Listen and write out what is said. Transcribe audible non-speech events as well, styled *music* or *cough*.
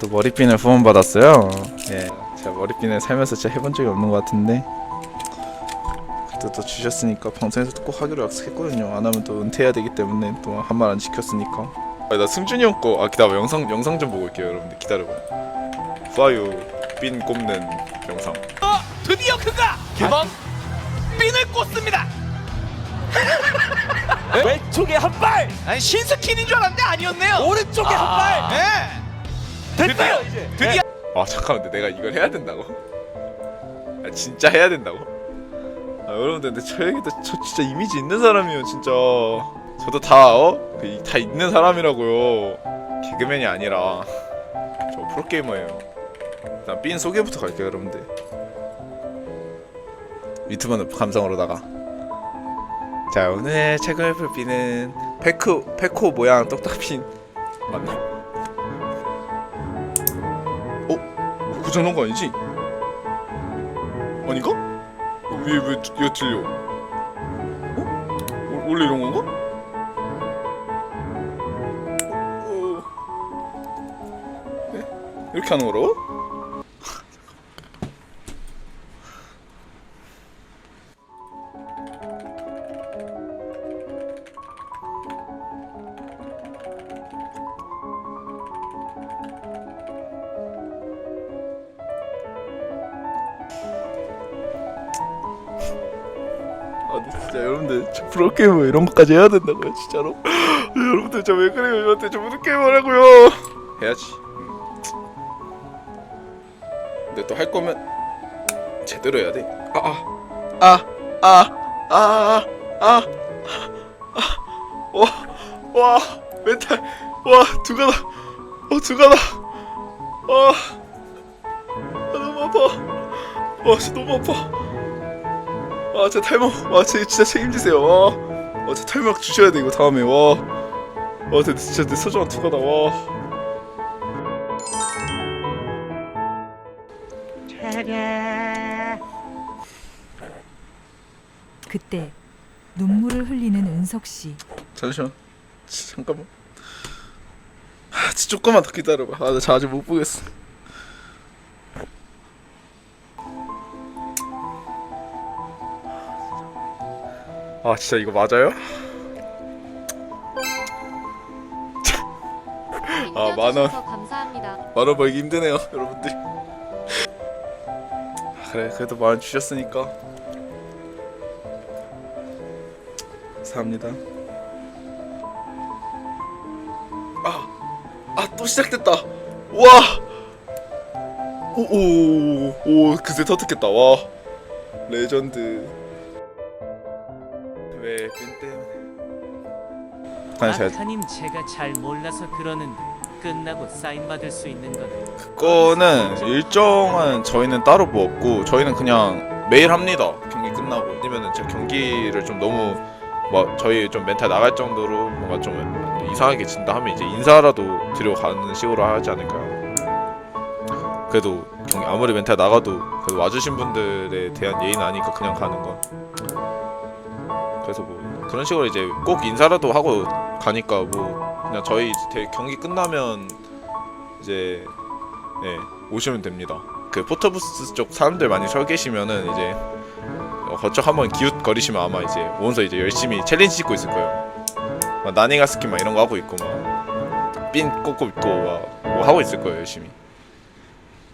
또 머리핀을 후원받았어요. 예, 제가 머리핀을 살면서 진짜 해본 적이 없는 것 같은데 그때 또 주셨으니까 방송에서 꼭 하기로 약속했거든요. 안 하면 또 은퇴해야 되기 때문에 또 한 말 안 지켰으니까. 아, 나 승준이 형 거. 아 기다려 영상 영상 좀 보고 올게요, 여러분들 기다려봐. 파유 핀 꼽는 영상. 드디어 그가 개방 핀을 꽂습니다. 왼쪽에 한 발, 아니 신스킨인 줄 알았는데 아니었네요. 오른쪽에 한 발. 네. 됐어요 이제. 드디어 아 잠깐만 근데 내가 이걸 해야 된다고? 아 진짜 해야 된다고? 아 여러분들 근데 저 얘기도 저 진짜 이미지 있는 사람이에요 진짜 저도 다 어? 그 다 있는 사람이라고요 개그맨이 아니라 저 프로게이머예요 일단 삔 소개부터 갈게요 여러분들 유튜브는 감성으로다가 자 오늘 최고의 삘 페코 페코 모양 똑딱핀 맞나? 고장난 거 아니지? 아닌가? 왜왜 이거 들려? 어? 원- 원래 이런 건가? 어, 어. 네? 이렇게 하는 거라고? 근데 진짜. 여러분들 저 프로게이머 이런 것까지 해야 된다고요 진짜로? *gasps* 여러분들 저 왜 그래요? 저한테 저 프로게이머 하라고요? 해야지. 근데 또 할 거면 제대로 해야 돼. 아, 아 아 아 아아아아와 멘탈. 와 두가다 어 두가다 와. 아, 너무 아파. 와 진짜 너무 아파 아, 제 탈모, 와, 제 진짜 책임지세요. 와, 와, 제 탈모 주셔야 돼 이거 다음에. 와, 와, 제 진짜 내 소중한 투가다. 와. 그때 눈물을 흘리는 은석 씨. 잠시만, 치, 잠깐만. 아, 진짜 조금만 더 기다려봐. 아, 나저 아직 못 보겠어. 아, 진짜 이거 맞아요? 아, 만 원. 감사합니다. 만원 벌기 힘드네요 여러분들 아, 그래 그래도 만원 주셨으니까 감사합니다 아아 또 시작됐다 와 오오오 그새 터득했다 와 레전드 왜 끈 때문에 아니 제가 아카님 제가 잘 몰라서 그러는데 끝나고 사인 받을 수 있는 거는 그거는 일정은 저희는 따로 뭐 없고 저희는 그냥 매일 합니다. 경기 끝나고. 아니면은 제 경기를 좀 너무 뭐 저희 좀 멘탈 나갈 정도로 뭔가 좀 이상하게 진다 하면 이제 인사라도 드리고 가는 식으로 하지 않을까요? 그래도 경기 아무리 멘탈 나가도 그래도 와주신 분들에 대한 예의는 아니까 그냥 가는 건 그래서 뭐 그런 식으로 이제 꼭 인사라도 하고 가니까 뭐 그냥 저희 대- 경기 끝나면 이제 네, 오시면 됩니다. 그 포토부스 쪽 사람들 많이 서 계시면은 이제 어, 거쪽 한번 기웃거리시면 아마 이제 오면서 이제 열심히 챌린지 찍고 있을 거예요. 막 나닝아 스킨 막 이런 거 하고 있고 막삔 꽂고 있고 막 뭐 하고 있을 거예요 열심히.